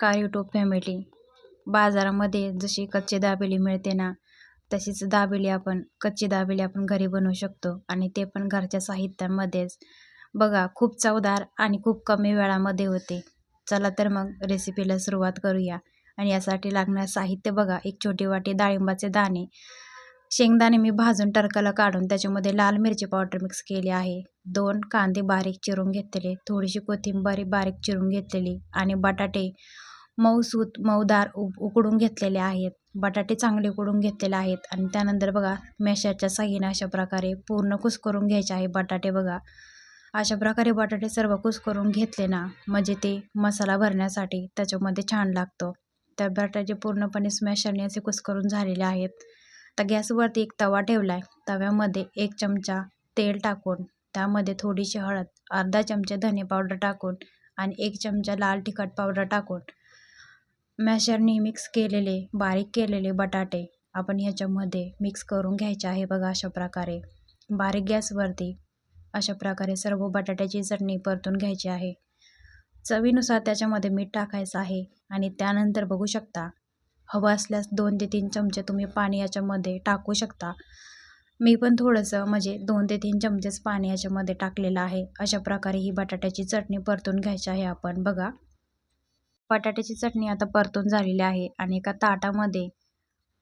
नमस्कार YouTube family. बाजारामध्ये जशी कच्ची दाबेली मिळते ना तशीच दाबेली आपण कच्ची दाबेली आपण घरी बनवू शकतो. आणि ते पण घरच्या साहित्यामध्येच. बघा खूप चवदार आणि खूप कमी वेळामध्ये होते. चला तर मग रेसिपीला सुरुवात करूया. आणि यासाठी लागणारं साहित्य बघा एक छोटी वाटी डाळिंबाचे दाणे. शेंगदाणे मी भाजून टरकाला काढून त्याच्यामध्ये लाल मिरची पावडर मिक्स केली आहे. दोन कांदे बारीक चिरून घेतलेले थोडीशी कोथिंबीर बारीक चिरून घेतलेली आणि बटाटे मऊसूत मऊदार उ उकडून घेतलेले आहेत. बटाटे चांगले उकडून घेतलेले आहेत. आणि त्यानंतर बघा मेशाच्या साह्याने अशा प्रकारे पूर्ण कुस्करून घ्यायचे आहे बटाटे बघा. अशा प्रकारे बटाटे सर्व कुस्करून घेतले ना म्हणजे ते मसाला भरण्यासाठी त्याच्यामध्ये छान लागतो. त्या बटाटे पूर्णपणे स्मॅशरने असे कुस्करून झालेले आहेत. तर गॅसवरती एक तवा ठेवला आहे तव्यामध्ये एक चमचा तेल टाकून त्यामध्ये थोडीशी हळद अर्धा चमचा धने पावडर टाकून आणि एक चमचा लाल तिखट पावडर टाकून मॅशरने मिक्स केलेले बारीक केलेले बटाटे आपण ह्याच्यामध्ये मिक्स करून घ्यायचे आहे बघा अशा प्रकारे. बारीक गॅसवरती अशा प्रकारे सर्व बटाट्याची चटणी परतून घ्यायची आहे. चवीनुसार त्याच्यामध्ये मीठ टाकायचं आहे आणि त्यानंतर बघू शकता हवं असल्यास दोन ते तीन चमचे तुम्ही पाणी याच्यामध्ये टाकू शकता. मी पण थोडंसं म्हणजे दोन ते तीन चमचेच पाणी याच्यामध्ये टाकलेलं आहे. अशा प्रकारे ही बटाट्याची चटणी परतून घ्यायची आहे आपण बघा. बटाट्याची चटणी आता परतून झालेली आहे आणि एका ताटामध्ये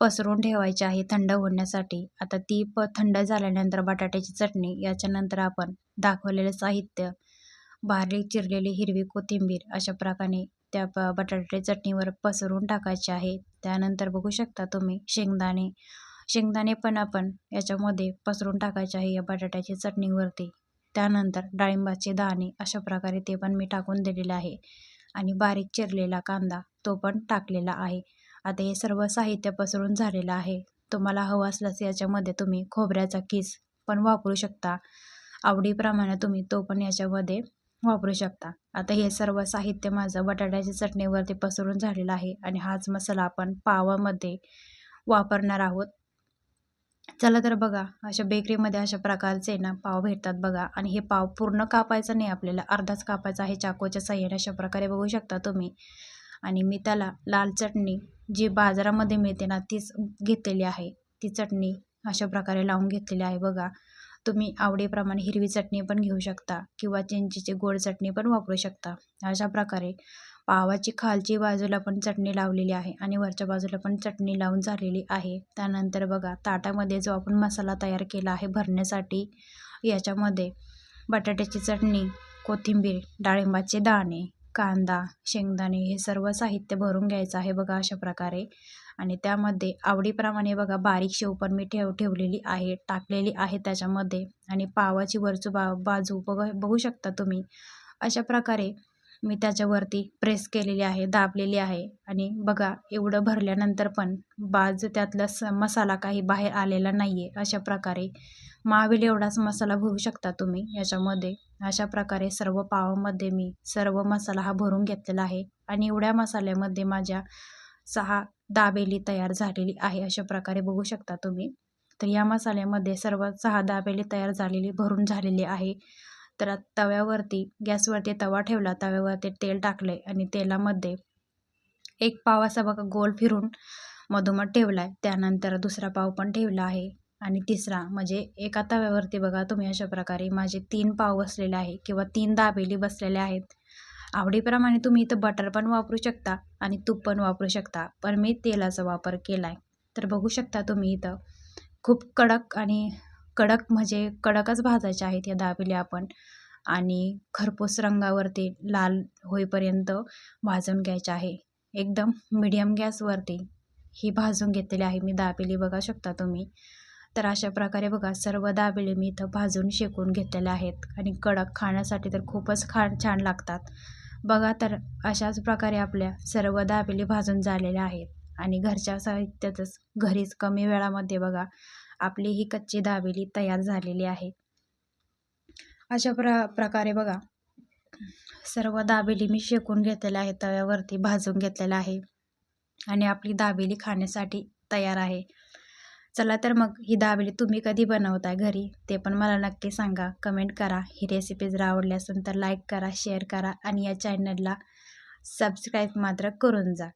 पसरून ठेवायची आहे थंड होण्यासाठी. आता ती प थंड झाल्यानंतर बटाट्याची चटणी याच्यानंतर आपण दाखवलेलं साहित्य बारीक चिरलेली हिरवी कोथिंबीर अशा प्रकारे त्या ब बटाट्याच्या चटणीवर पसरून टाकायचे आहे. त्यानंतर बघू शकता तुम्ही शेंगदाणे शेंगदाणे पण आपण याच्यामध्ये पसरून टाकायचे आहे या बटाट्याच्या चटणीवरती. त्यानंतर डाळिंबाचे दाणे अशा प्रकारे ते पण मी टाकून दिलेले आहे. आणि बारीक चिरलेला कांदा तो पण टाकलेला आहे. आता हे सर्व साहित्य पसरून झालेलं आहे. तुम्हाला हवं असल्यास याच्यामध्ये तुम्ही खोबऱ्याचा किस पण वापरू शकता. आवडीप्रमाणे तुम्ही तो पण याच्यामध्ये वापरू शकता. आता हे सर्व साहित्य माझं बटाट्याच्या चटणीवरती पसरून झालेलं आहे आणि हाच मसाला आपण पावामध्ये वापरणार आहोत. चला तर बघा अशा बेकरीमध्ये अशा प्रकारचे ना पाव भेटतात बघा. आणि हे पाव पूर्ण कापायचं नाही आपल्याला अर्धाच कापायचा आहे चाकूच्या साह्याने अशा प्रकारे बघू शकता तुम्ही. आणि मी त्याला लाल चटणी जी बाजारामध्ये मिळते ना तीच घेतलेली आहे. ती चटणी अशा प्रकारे लावून घेतलेली आहे बघा. तुम्ही आवडीप्रमाणे हिरवी चटणी पण घेऊ शकता किंवा चिंचीची गोड चटणी पण वापरू शकता. अशा प्रकारे पावाची खालची बाजूला पण चटणी लावलेली आहे आणि वरच्या बाजूला पण चटणी लावून झालेली आहे. त्यानंतर बघा ताटामध्ये जो आपण मसाला तयार केला आहे भरण्यासाठी याच्यामध्ये बटाट्याची चटणी कोथिंबीर डाळिंबाचे दाणे कांदा शेंगदाणे हे सर्व साहित्य भरून घ्यायचं आहे बघा अशा प्रकारे. आणि त्यामध्ये आवडीप्रमाणे बघा बारीक शेव पण मी ठेव ठेवलेली आहे टाकलेली आहे त्याच्यामध्ये. आणि पावाची वरचू बा बाजू बघ बघू शकता तुम्ही. अशा प्रकारे मी त्याच्यावरती प्रेस केलेली आहे दाबलेली आहे. आणि बघा एवढं भरल्यानंतर पण बाज त्यातला स मसाला काही बाहेर आलेला नाही आहे अशा प्रकारे मावेल एवढाच मसाला भरू शकता तुम्ही याच्यामध्ये. अशा प्रकारे सर्व पावामध्ये मी सर्व मसाला हा भरून घेतलेला आहे. आणि एवढ्या मसाल्यामध्ये माझ्या सहा दाबेली तयार झालेली आहे. अशा प्रकारे बघू शकता तुम्ही. तर या मसाल्यामध्ये सर्व सहा दाबेली तयार झालेली भरून झालेली आहे. तर तव्यावरती गॅसवरती तवा ठेवला तव्यावरती तेल टाकले आणि तेलामध्ये एक पाव असा बघा गोल फिरून मधोमध ठेवला आहे त्यानंतर दुसरा पाव पण ठेवला आहे. आणि तिसरा म्हणजे एका तव्यावरती बघा तुम्ही अशा प्रकारे माझे तीन पाव बसलेले आहे किंवा तीन दाबेली बसलेल्या आहेत. आवडीप्रमाणे तुम्ही इथं बटर पण वापरू शकता आणि तूप पण वापरू शकता पण मी तेलाचा वापर केला आहे तर बघू शकता तुम्ही इथं खूप कडक आणि कडक म्हणजे कडकच भाजायचे आहेत या दाबेल्या आपण. आणि खरपूस रंगावरती लाल होईपर्यंत भाजून घ्यायचे आहे. एकदम मिडियम गॅसवरती ही भाजून घेतलेली आहे मी दाबेली बघा शकता तुम्ही. तर अशा प्रकारे बघा सर्व दाबेली मी इथं भाजून शेकून घेतलेले आहेत. आणि कडक खाण्यासाठी तर खूपच खा छान लागतात. बघा तर अशाच प्रकारे आपल्या सर्व दाबेली भाजून झालेल्या आहेत. आणि घरच्या साहित्यातच घरीच कमी वेळामध्ये बघा आपली ही कच्ची दाबेली तयार झालेली आहे. अशा प्र प्रकारे बघा सर्व दाबेली मी शेकून घेतलेल्या आहे तव्यावरती भाजून घेतलेल्या आहे. आणि आपली दाबेली खाण्यासाठी तयार आहे. चला तर मग ही दाबेली तुम्ही कधी बनवताय घरी? ते पण मला नक्की सांगा. कमेंट करा. ही रेसिपी जर आवडली असेल तर लाईक करा शेअर करा आणि या चॅनलला सबस्क्राईब मात्र करून जा.